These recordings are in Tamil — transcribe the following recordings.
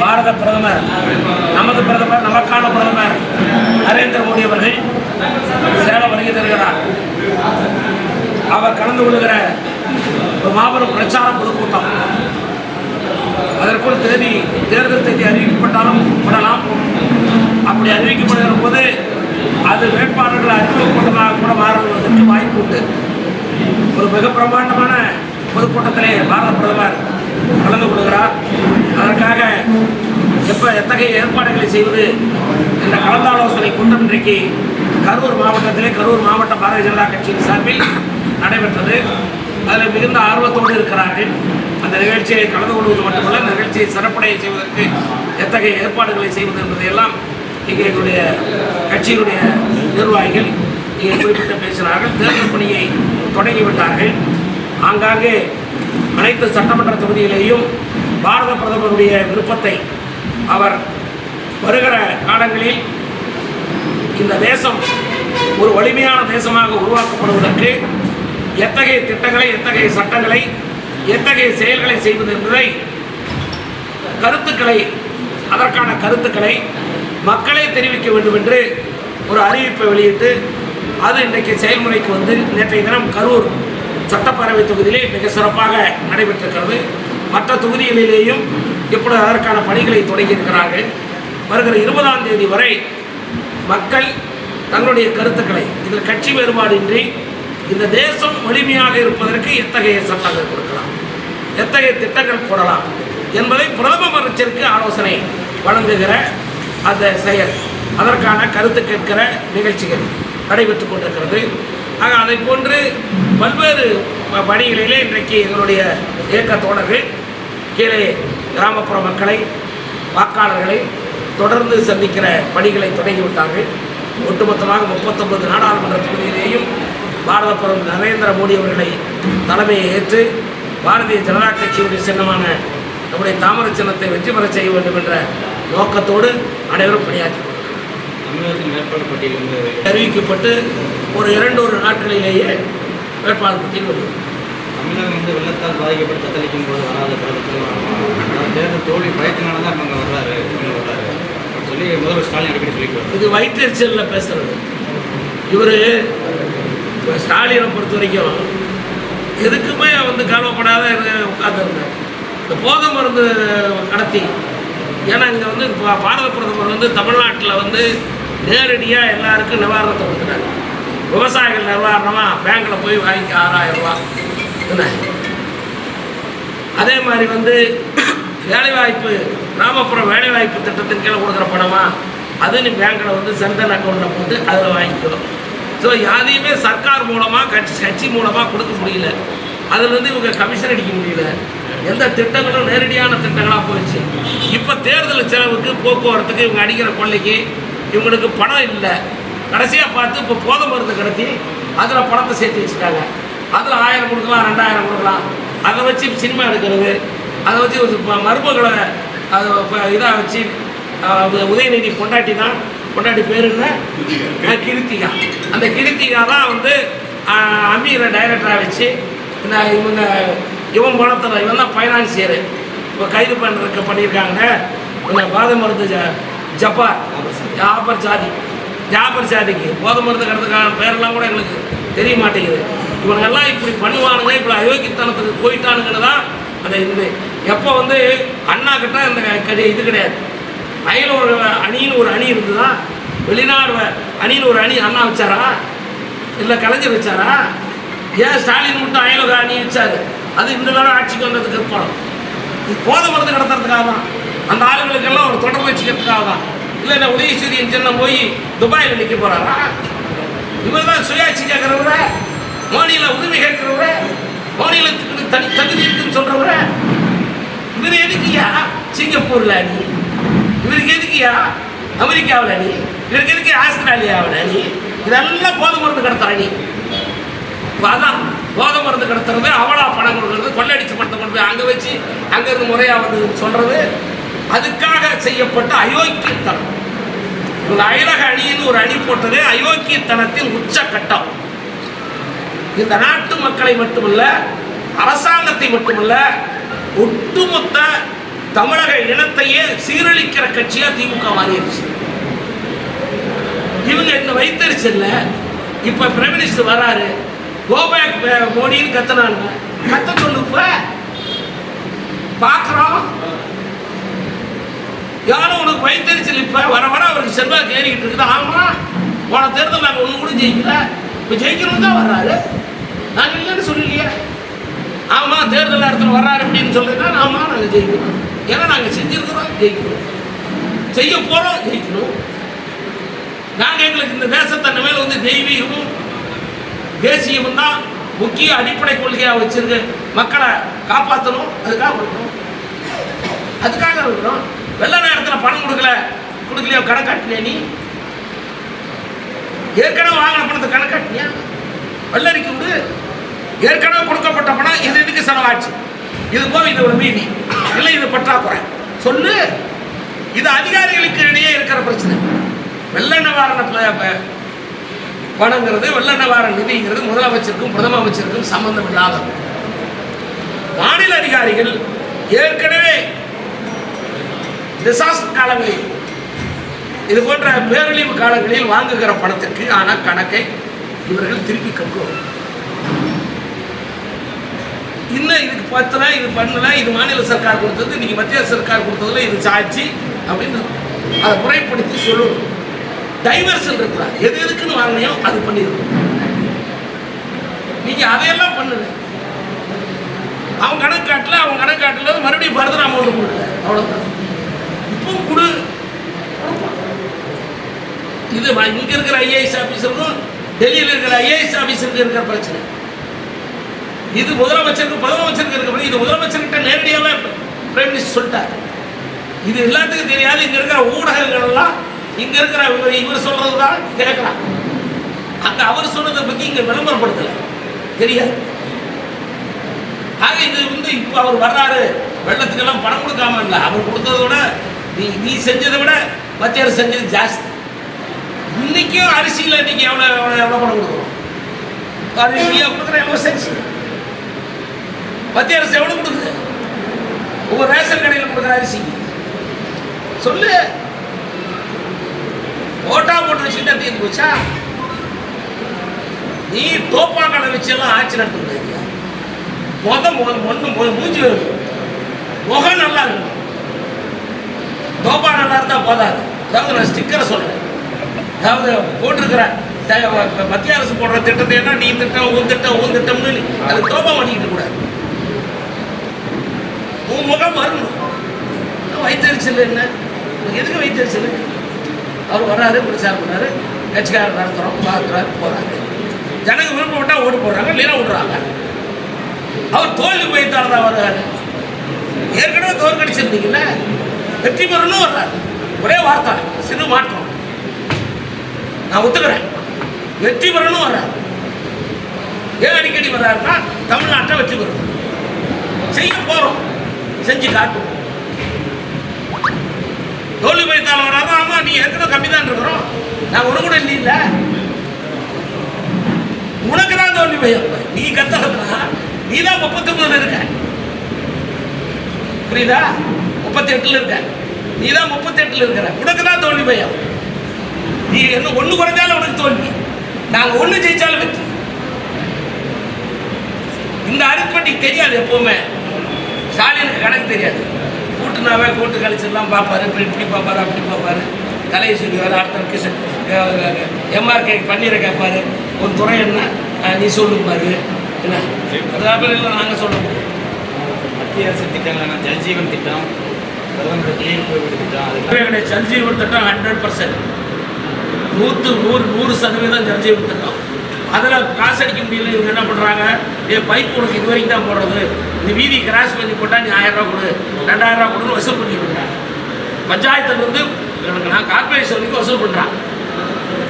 பாரத பிரதமர் நமது பிரதமர் நமக்கான பிரதமர் நரேந்திர மோடி அவர்கள் சேலம் வருகை தருகிறார். அவர் கலந்து கொள்கிற ஒரு மாபெரும் பிரச்சார பொதுக்கூட்டம். அதற்குள் தேதி தேர்தல் தேதி அறிவிக்கப்பட்டாலும் விடலாம். அப்படி அறிவிக்கப்படுகிற போது அது வேட்பாளர்கள் அறிமுகப்பட்டதாக கூட மாறுவதற்கு வாய்ப்பு உண்டு. ஒரு மிக பிரமாண்டமான பொதுக்கூட்டத்திலே பாரத பிரதமர் கலந்து கொள்கிறார். அதற்காக எப்ப எத்தகைய ஏற்பாடுகளை செய்வது என்ற கலந்தாலோசனை கூட்டம் இன்றைக்கு கரூர் மாவட்டத்திலே கரூர் மாவட்ட பாரதிய ஜனதா கட்சியின் சார்பில் நடைபெற்றது. அதில் மிகுந்த ஆர்வத்தோடு இருக்கிறார்கள். அந்த நிகழ்ச்சியை கலந்து கொள்வது மட்டுமல்ல நிகழ்ச்சியை சிறப்படைய செய்வதற்கு எத்தகைய ஏற்பாடுகளை செய்வது என்பதையெல்லாம் இங்கே எங்களுடைய கட்சியினுடைய நிர்வாகிகள் இங்கே குறிப்பிட்டு பேசினார்கள். தேர்தல் பணியை தொடங்கிவிட்டார்கள். ஆங்காங்கே அனைத்து சட்டமன்ற தொகுதியிலேயும் பாரத பிரதமருடைய விருப்பத்தை அவர் வருகிற காலங்களில் இந்த தேசம் ஒரு வலிமையான தேசமாக உருவாக்கப்படுவதற்கு எத்தகைய திட்டங்களை எத்தகைய சட்டங்களை எத்தகைய செயல்களை செய்வது என்பதை கருத்துக்களை அதற்கான கருத்துக்களை மக்களே தெரிவிக்க வேண்டும் என்று ஒரு அறிவிப்பை வெளியிட்டு அது இன்றைக்கு செயல்முறைக்கு வந்து நேற்றைய தினம் கரூர் சட்டப்பேரவை தொகுதியிலே மிக சிறப்பாக நடைபெற்றிருக்கிறது. மற்ற தொகுதிகளிலேயும் இப்பொழுது அதற்கான பணிகளை தொடங்கியிருக்கிறார்கள் வருகிற இருபதாம் தேதி வரை மக்கள் தங்களுடைய கருத்துக்களை இதில் கட்சி வேறுபாடின்றி இந்த தேசம் வலிமையாக இருப்பதற்கு எத்தகைய சட்டங்கள் கொடுக்கலாம்? எத்தகைய திட்டங்கள் போடலாம்? என்பதை பிரதம அமைச்சருக்கு ஆலோசனை வழங்குகிற அந்த செயல் அதற்கான கருத்து கேட்கிற நிகழ்ச்சிகள் நடைபெற்றுக் கொண்டிருக்கிறது. ஆக அதை போன்று பல்வேறு பணிகளிலே இன்றைக்கு எங்களுடைய இயக்க தோழர்கள் கீழே கிராமப்புற மக்களை வாக்காளர்களை தொடர்ந்து சந்திக்கிற பணிகளை தொடங்கிவிட்டார்கள் ஒட்டுமொத்தமாக முப்பத்தொன்பது நாடாளுமன்ற தொகுதியிலேயும் பாரத பிரதமர் நரேந்திர மோடி அவர்களை தலைமையை ஏற்று பாரதிய ஜனதா கட்சியுடைய சின்னமான நம்முடைய தாமரை சின்னத்தை வெற்றி பெற செய்ய வேண்டும் என்ற நோக்கத்தோடு அனைவரும் பணியாற்றி வேட்பாளர் அறிவிக்கப்பட்டு ஒரு இரண்டு ஒரு நாட்களிலேயே வேட்பாளர் பட்டியல் வருகிறது தமிழகம் வந்து வெள்ளத்தால் பாதிக்கப்பட்டு தத்தளிக்கும் போது வராத பிரதமர் தேர்தல் தோல்வி பயத்தினால தான் அங்கே வர்றாரு இவங்க வர்றாரு. சொல்லி முதல்வர் ஸ்டாலின் அடிக்கடி சொல்லிக்கிறார் இது வயிற்றுச்சலில் பேசுறது. இவர் ஸ்டாலினை பொறுத்த வரைக்கும் எதுக்குமே வந்து கவலைப்படாத உட்காந்துருந்தார் இந்த போதை மருந்து கடத்தி ஏன்னா இங்கே வந்து இப்போ பாரத பிரதமர் வந்து தமிழ்நாட்டில் வந்து நேரடியாக எல்லாருக்கும் நிவாரணத்தை கொடுத்துட்டாங்க விவசாயிகள் நிவாரணமாக பேங்க்கில் போய் வாங்கி ஆறாயிரம் ரூபா என்ன? அதே மாதிரி வந்து வேலைவாய்ப்பு கிராமப்புற வேலைவாய்ப்பு திட்டத்தின் கீழே கொடுக்குற பணமா? அது நீ பேங்க்கில் வந்து சென்ட்ரல் அக்கௌண்ட்டில் போட்டு அதில் வாங்கிக்கோ. ஸோ யாரையுமே சர்க்கார் மூலமாக கட்சி கட்சி மூலமாக கொடுக்க முடியல. அதுலேருந்து இவங்க கமிஷன் அடிக்க முடியல. எந்த திட்டங்களும் நேரடியான திட்டங்களாக போயிடுச்சு. இப்போ தேர்தல் செலவுக்கு போக்குவரத்துக்கு இவங்க அடிக்கிற கொள்ளைக்கு இவங்களுக்கு பணம் இல்லை. கடைசியாக பார்த்து இப்போ போத மருந்து கடத்தி அதில் பணத்தை சேர்த்து வச்சுட்டாங்க. அதில் ஆயிரம் கொடுக்கலாம் ரெண்டாயிரம் கொடுக்கலாம். அதை வச்சு சினிமா எடுக்கிறது. அதை வச்சு ஒரு மருமகளை அது இதாக வச்சு உதயநிதி பொண்டாட்டி தான். பொண்டாட்டி பேர் என்ன? கிருத்திகா. அந்த கிருத்திகா தான் வந்து அமீரை டைரக்டராக வச்சு இந்த இவங்க இவன் பணத்தில் இவன் தான் ஃபைனான்சியரு இப்போ கைது பண்ணுறதுக்கு பண்ணியிருக்காங்கன்னு இந்த பாத மருந்து ஜ ஜப்பார் ஜாபர் சாதி ஜாபர் சாதிக்கு போதை மருந்து கடத்துக்கான பேரெல்லாம் கூட எங்களுக்கு தெரிய மாட்டேங்குது. இவனுங்கெல்லாம் இப்படி பண்ணுவானுங்க இப்படி அயோக்கியத்தனத்துக்கு போயிட்டானுங்கன்னு தான் அந்த இந்த எப்போ வந்து அண்ணா கிட்ட இந்த கதை இது கிடையாது. அயல் ஒரு அணின்னு ஒரு அணி இருந்ததா? வெளிநாடு அணின்னு ஒரு அணி அண்ணா வச்சாரா? இல்லை கலைஞர் வச்சாரா? ஏன் ஸ்டாலின் மட்டும் அயல ஒரு அணி வச்சாரு? அது இந்த நேரம் ஆட்சிக்கு வந்ததுக்கு அப்புறம். இது போதை மருந்து கடத்துறதுக்காக தான். அந்த ஆளுங்களுக்கெல்லாம் ஒரு தொடர்பு வச்சுக்கிறதுக்காக தான். இல்லை இந்த உதயசூரியன் சின்னம் போய் துபாயில் நிற்க போகிறாரா இவர் தான் சுயாட்சி கேட்குறவரை மாநில உரிமை கேட்கிறவர மாநிலத்துக்கு தனி தகுதி இருக்குன்னு சொல்றவர இவர் எதுக்குயா சிங்கப்பூர்ல நீ இவருக்கு எதுக்குயா அமெரிக்காவில் நீ இவருக்கு எதுக்கு ஆஸ்திரேலியாவில் நீ இதெல்லாம் போதை மருந்து கடத்துற நீ அதான் போதை மருந்து கடத்துறது அவளா பணம் கொடுக்கறது கொள்ளடிச்சு பணத்தை கொண்டு போய் அங்கே வச்சு அங்கேருந்து முறையாக வந்து சொல்றது அதுக்காக செய்யப்பட்ட அயோக்கியத்தனம். இந்த அயலக அணின்னு ஒரு அணி போட்டது அயோக்கியத்தனத்தின் உச்சக்கட்டம். இந்த நாட்டு மக்களை மட்டுமல்ல அரசாங்கத்தை மட்டுமல்ல ஒட்டுமொத்த தமிழக இனத்தையே சீரழிக்கிற கட்சியா திமுக மாறிடுச்சு. இவங்க இந்த வைத்தறிச்சல்ல இப்ப பிரைம் மினிஸ்டர் வராரு. கோபேக் மோடின்னு கத்துனாங்க கத்த சொல்லுப்ப பாக்குறோம். யாரும் உனக்கு வைத்தறிச்சல் இப்ப? வர வர அவருக்கு செல்வாக்கு ஏறிக்கிட்டு இருக்குது. ஆமா போன தேர்தல் நாங்கள் ஒன்று கூட ஜெயிக்கல. இப்போ ஜெயிக்கணும் தான் வர்றாரு. நான் இல்லைன்னு சொல்லலையே. ஆமா தேர்தல் நேரத்தில் வர்றாரு அப்படின்னு சொல்றீங்கன்னா ஆமா நாங்கள் ஜெயிக்கணும். ஏன்னா நாங்கள் செஞ்சிருக்கிறோம் ஜெயிக்கணும். செய்ய போறோம் ஜெயிக்கணும். நாங்க எங்களுக்கு இந்த தேசத்தை மேல வந்து தெய்வீகமும் தேசியமும் தான் முக்கிய அடிப்படை கொள்கையாக வச்சிருக்கு. மக்களை காப்பாற்றணும் அதுக்காக இருக்கணும் அதுக்காக இருக்கிறோம் வெள்ள நேரத்தில் பணம் கொடுக்கல. கொடுக்கலையோ கணக்காட்டிலே நீ? ஏற்கனவே வாங்கின பணத்தை கணக்காட்டினியா வெள்ளரிக்கு விடு. ஏற்கனவே கொடுக்கப்பட்ட பணம் இது இதுக்கு செலவாச்சு இது போக இது ஒரு மீதி. இல்லை இது பற்றாக்குறை. சொல்லு. இது அதிகாரிகளுக்கு இடையே இருக்கிற பிரச்சனை. வெள்ள நிவாரண பணங்கிறது வெள்ள நிவாரண நிதிங்கிறது முதலமைச்சருக்கும் பிரதம அமைச்சருக்கும் சம்பந்தம் இல்லாதது. மாநில அதிகாரிகள் ஏற்கனவே டிசாஸ்டர் காலங்களில் இது போன்ற பேரழிவு காலங்களில் வாங்குகிற பணத்திற்கு ஆனால் கணக்கை இவர்கள் திருப்பி கட்டுவோம் இல்லை இதுக்கு பத்தல இது பண்ணல இது மாநில சர்க்கார் கொடுத்தது இன்னைக்கு மத்திய சர்க்கார் கொடுத்ததுல இது சாட்சி அப்படின்னு அதை முறைப்படுத்தி சொல்லணும். டைவர்ஷன் இருக்கிறார் எது எதுக்குன்னு வாங்கினியோ அது பண்ணிருக்கணும். நீங்க அதையெல்லாம் பண்ணுங்க. அவன் கணக்கு காட்டல அவன் கணக்கு காட்டல மறுபடியும் ஃபர்தர் அமௌண்ட் கொடுக்கல. அவ்வளவுதான். இப்போ கொடு. இது இங்கே இங்க இருக்கிற ஐஏஎஸ் ஆபீசருக்கும் டெல்லியில் இருக்கிற ஐஏஎஸ் ஆபீசருக்கு இருக்கிற பிரச்சனை. இது முதலமைச்சருக்கு முதலமைச்சருக்கு இருக்க இது முதலமைச்சர்கிட்ட நேரடியாக பிரைம் மினிஸ்டர் சொல்லிட்டார். இது எல்லாத்துக்கும் தெரியாது. இங்கே இருக்கிற ஊடகங்கள் எல்லாம் இருக்கிற இவர் இவர் சொல்கிறது தான் கேட்கலாம் அந்த அவர் சொன்னதை பற்றி இங்கே விளம்பரப்படுத்தலை. தெரியாது. ஆக இது வந்து இப்போ அவர் வர்றாரு. வெள்ளத்துக்கெல்லாம் பணம் கொடுக்காம இல்லை. அவர் கொடுத்ததை விட நீ நீ செஞ்சதை விட மத்திய அரசு செஞ்சது ஜாஸ்தி. இன்னைக்கும் அரிசியில் இன்னைக்கு எவ்வளோ எவ்வளோ எவ்வளோ பணம் கொடுக்குறோம்? அது இந்தியா கொடுக்குற எவ்வளோ செஞ்சு? மத்திய அரசு எவ்வளோ கொடுக்குது? ஒவ்வொரு ரேஷன் கடையில் கொடுக்குற அரிசி. சொல்லு. ஓட்டா போட்டு வச்சுக்கிட்டா தீர்ந்து போச்சா? நீ தோப்பா கடை வச்சு எல்லாம் ஆட்சி நடத்துறது முடியாது முத முத ஒன்று மூஞ்சி வேணும். முகம் நல்லா இருக்கும் தோப்பா நல்லா இருந்தா போதாது. அதாவது நான் ஸ்டிக்கரை சொல்றேன். அதாவது போட்டிருக்கிறேன் மத்திய அரசு போடுற திட்டத்தை என்ன? நீ திட்டம் உன் திட்டம் உன் திட்டம்னு அது தோப்பா பண்ணிக்கிட்டு கூடாது. உன் முகம் வரணும் வைத்தறிச்சல் என்ன? எதுக்கு வைத்தறிச்சல்? அவர் வராரு பிரச்சாரம் பண்ணாரு கட்சிக்காரர் நடத்துகிறோம் பார்க்குறாரு போகிறாரு ஜனங்க விட்டால் ஓட்டு போடுறாங்க இல்லைன்னா விடுறாங்க அவர் தோல்வி பயத்தால் தான் வர்றாரு. ஏற்கனவே தோற்கடிச்சிருந்தீங்கல்ல வெற்றி பெறணும் வர்றாரு. ஒரே வார்த்தை சிறு மாற்றம். நான் ஒத்துக்கிறேன். வெற்றி பெறணும் வர்றாரு. ஏன் அடிக்கடி வர்றாருன்னா தமிழ்நாட்டை வெற்றி பெறணும். செய்ய போகிறோம் செஞ்சு காட்டும் தோல்வி பயத்தால் வராது ஆமா நீ ஏற்கனவே கம்மி தான் இருக்கிறோம். நான் ஒரு கூட இல்ல உனக்கு தான் தோல்வி பயம். நீ கத்தகம்னா நீ தான் முப்பத்தி ஒன்பதுல இருக்க. புரியுதா? முப்பத்தி எட்டுல இருக்க. நீ தான் முப்பத்தி எட்டுல இருக்கிற. உனக்கு தான் தோல்வி பயம். நீ என்ன ஒண்ணு குறைஞ்சாலும் உனக்கு தோல்வி. நாங்க ஒண்ணு ஜெயிச்சாலும் வெற்றி. இந்த அரித்மெட்டிக் தெரியாது எப்பவுமே. ஸ்டாலினுக்கு கணக்கு தெரியாது. கூட்டுனாவே கூட்டு கழிச்சிடலாம் பார்ப்பாரு இப்படி இப்படி பார்ப்பாரு அப்படி பார்ப்பாரு. கலையை சொல்லுவார் அடுத்த கிஷன் எம்ஆர்கே பன்னீரை கேட்பாரு. ஒரு துறை என்ன? நீ சொல்லுப்பாரு என்ன? அதாவது நாங்கள் சொல்ல முடியும் மத்திய அரசு திட்டங்களான ஜல்ஜீவன் திட்டம் பிரதமர் ஜல்ஜீவன் திட்டம் ஹண்ட்ரட் பர்சன்ட் நூற்று நூறு நூறு சதவீதம் ஜல்ஜீவன் திட்டம். அதில் காசு அடிக்க முடியல இவங்க என்ன பண்ணுறாங்க ஏ பைப் உனக்கு இது வரைக்கும் தான் போடுறது. இந்த வீதி கிராஸ் பண்ணி போட்டால் நீ ஆயிரம் ரூபா கொடு ரெண்டாயிரம் ரூபா கொடுன்னு வசூல் பண்ணி கொடுக்குறாங்க பஞ்சாயத்துலேருந்து எனக்கு நான் கார்பரேஷன் வரைக்கும் வசூல் பண்ணுறான்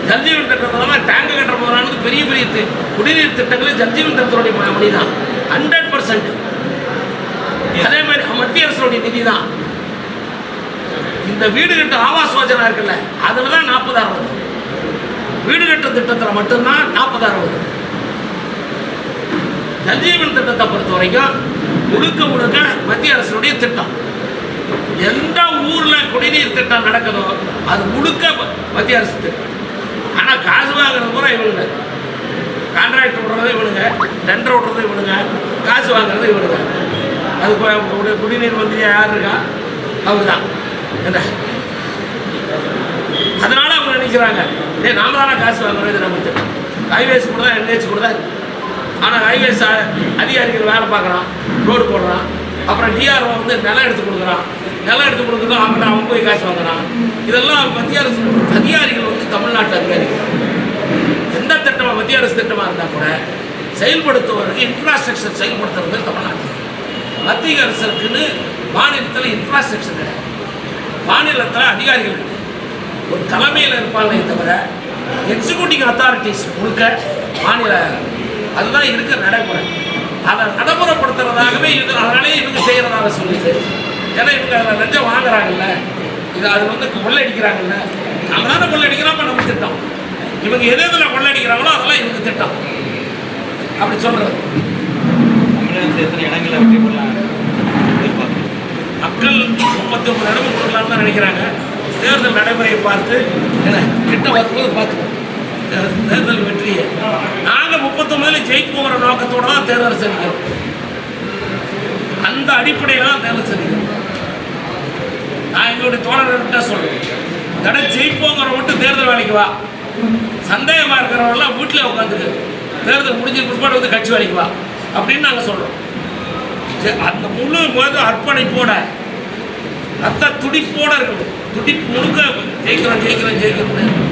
ஜல்ஜீவன் திட்டத்தில் டேங்க் கட்டுற போகிறான்னு பெரிய பெரிய குடிநீர் திட்டங்கள் ஜல்ஜீவன் திட்டத்தினுடைய மணி தான் ஹண்ட்ரட் பர்சன்ட் அதே மாதிரி மத்திய அரசுடைய நிதி தான் இந்த வீடு கட்ட ஆவாஸ் யோஜனா இருக்குல்ல அதில் தான் நாற்பதாயிரம் வருது வீடு கட்ட திட்டத்தில் மட்டும்தான் நாற்பது வருது ஜல்ஜீவன் திட்டத்தை பொறுத்த வரைக்கும் முழுக்க முழுக்க மத்திய அரசுடைய திட்டம். எந்த ஊரில் குடிநீர் திட்டம் நடக்குதோ அது முழுக்க மத்திய அரசு திட்டம். ஆனால் காசு வாங்குறது பூரா இவனுங்க. கான்ட்ராக்ட் விடுறது இவனுங்க டெண்டர் விடுறது இவனுங்க காசு வாங்குறது இவனுங்க. அது கு- குடிநீர் மந்திரியா யார் இருக்கா? அவர் தான் என்ன? அதனால அவங்க நினைக்கிறாங்க. டேய் நாம தானே காசு வாங்குறோம் இது நம்ம திட்டம் ஹைவேஸ் கூட தான் என்ஹெச் கூட தான் ஆனால் ஹைவேஸ் அதிகாரிகள் வேலை பார்க்குறான் ரோடு போடுறான். அப்புறம் டிஆர்ஓ வந்து நிலம் எடுத்து கொடுக்குறான். நிலம் எடுத்து கொடுக்குறோம் அவன் அவன் போய் காசு வாங்குறான். இதெல்லாம் மத்திய அரசு அதிகாரிகள் வந்து தமிழ்நாட்டு அதிகாரிகள். எந்த திட்டமாக மத்திய அரசு திட்டமாக இருந்தால் கூட செயல்படுத்துவதற்கு இன்ஃப்ராஸ்ட்ரக்சர் செயல்படுத்துறது தமிழ்நாட்டில் மத்திய அரசுக்குன்னு மாநிலத்தில் இன்ஃப்ராஸ்ட்ரக்சர் கிடையாது. மாநிலத்தில் அதிகாரிகள் கிடையாது. ஒரு தலைமையில் இருப்பாங்களே தவிர எக்ஸிக்யூட்டிவ் அத்தாரிட்டிஸ் முழுக்க மாநில அதுதான் இருக்க நடைமுறை. அதை நடைமுறைப்படுத்துறதாகவே இது அதனாலே இவங்க செய்கிறதாக சொல்லிட்டு ஏன்னா இவங்க அதில் லஞ்சம் வாங்குறாங்கல்ல. இது அது வந்து கொள்ளடிக்கிறாங்கல்ல. தானே கொள்ளடிக்கிறோம் நம்ம திட்டம். இவங்க எது எதில் கொள்ளடிக்கிறாங்களோ அதெல்லாம் இவங்க திட்டம். அப்படி சொல்கிறது தமிழகத்தில் எத்தனை இடங்களில் வெற்றி பெறலாம் எதிர்பார்க்குறோம் மக்கள் முப்பத்தி ஒன்பது இடம் கொடுக்கலாம்னு தான் நினைக்கிறாங்க. தேர்தல் நடைமுறையை பார்த்து என்ன கிட்ட வரும்போது பார்த்து தே- தேர்தல் வெற்றியை. நாங்கள் முப்பத்தொம்பதுல ஜெயிப்போங்கிற நோக்கத்தோடு தான் தேர்தல் செஞ்சுக்கிறோம் அந்த அடிப்படையில் தான் தேர்தல் செஞ்சுக்கிறோம் நான் எங்களுடைய தோழர்கள்ட்ட சொல்றேன். தடை ஜெயிப்போங்கிற மட்டும் தேர்தல் வேலைக்கு வா. சந்தேகமாக இருக்கிறவங்களாம் வீட்டில் உட்காந்துக்கு தேர்தல் முடிஞ்ச பிற்பாடு வந்து கட்சி வேலைக்கு வா. அப்படின்னு நாங்கள் சொல்கிறோம் சரி, அந்த முழு முழு அர்ப்பணிப்போட ரத்த துடிப்போட இருக்கணும். துடிப்பு முழுக்க ஜெயிக்கிறோம் ஜெயிக்கிறோம் ஜெயிக்கிறோம்